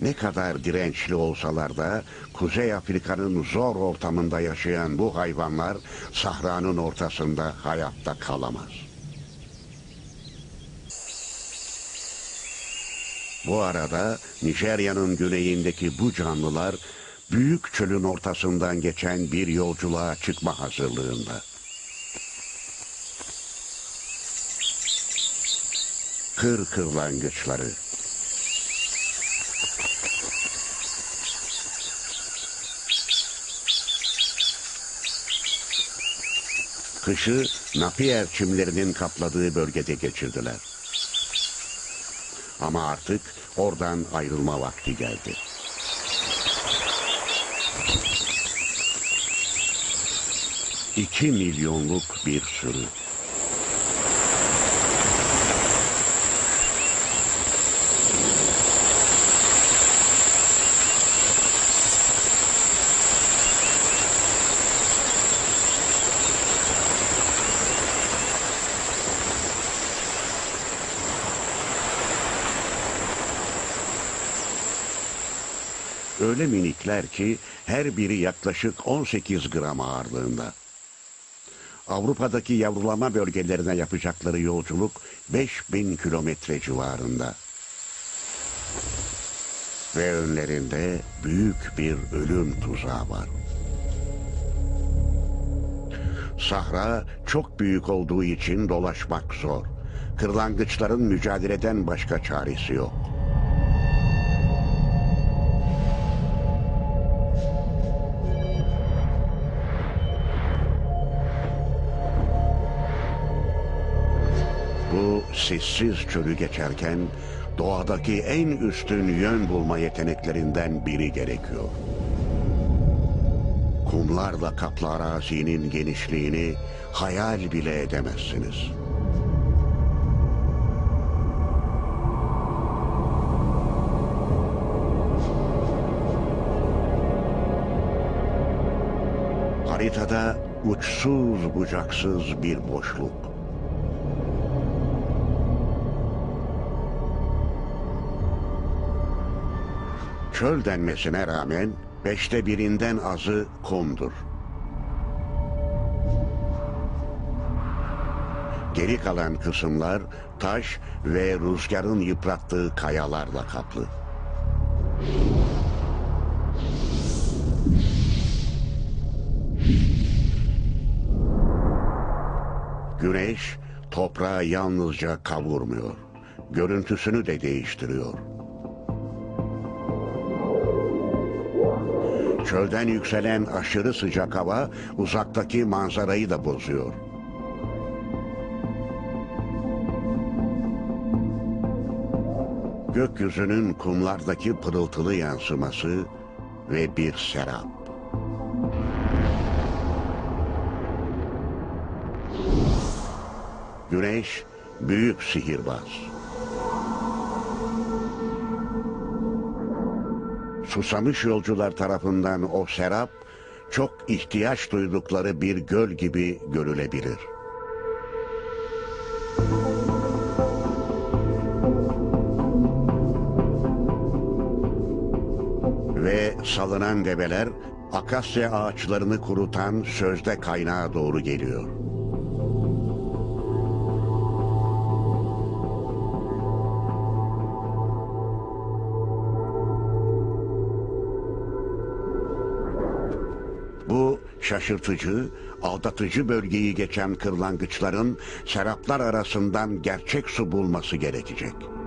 Ne kadar dirençli olsalar da Kuzey Afrika'nın zor ortamında yaşayan bu hayvanlar sahranın ortasında hayatta kalamaz. Bu arada Nijerya'nın güneyindeki bu canlılar büyük çölün ortasından geçen bir yolculuğa çıkma hazırlığında. Kır kırlangıçları. Kışı Napier çimlerinin kapladığı bölgede geçirdiler. Ama artık oradan ayrılma vakti geldi. İki milyonluk bir sürü. Öyle minikler ki her biri yaklaşık 18 gram ağırlığında. Avrupa'daki yavrulama bölgelerine yapacakları yolculuk 5000 kilometre civarında. Ve önlerinde büyük bir ölüm tuzağı var. Sahra çok büyük olduğu için dolaşmak zor. Kırlangıçların mücadeleden başka çaresi yok. Sessiz çölü geçerken doğadaki en üstün yön bulma yeteneklerinden biri gerekiyor. Kumlarla kaplı arazinin genişliğini hayal bile edemezsiniz. Haritada uçsuz bucaksız bir boşluk. Çöl denmesine rağmen beşte birinden azı kumdur. Geri kalan kısımlar taş ve rüzgarın yıprattığı kayalarla kaplı. Güneş toprağı yalnızca kavurmuyor. Görüntüsünü de değiştiriyor. Çölden yükselen aşırı sıcak hava uzaktaki manzarayı da bozuyor. Gökyüzünün kumlardaki pırıltılı yansıması ve bir serap. Güneş büyük sihirbaz. Susamış yolcular tarafından o serap çok ihtiyaç duydukları bir göl gibi görülebilir. Ve salınan develer akasya ağaçlarını kurutan sözde kaynağa doğru geliyor. Bu şaşırtıcı, aldatıcı bölgeyi geçen kırlangıçların seraplar arasından gerçek su bulması gerekecek.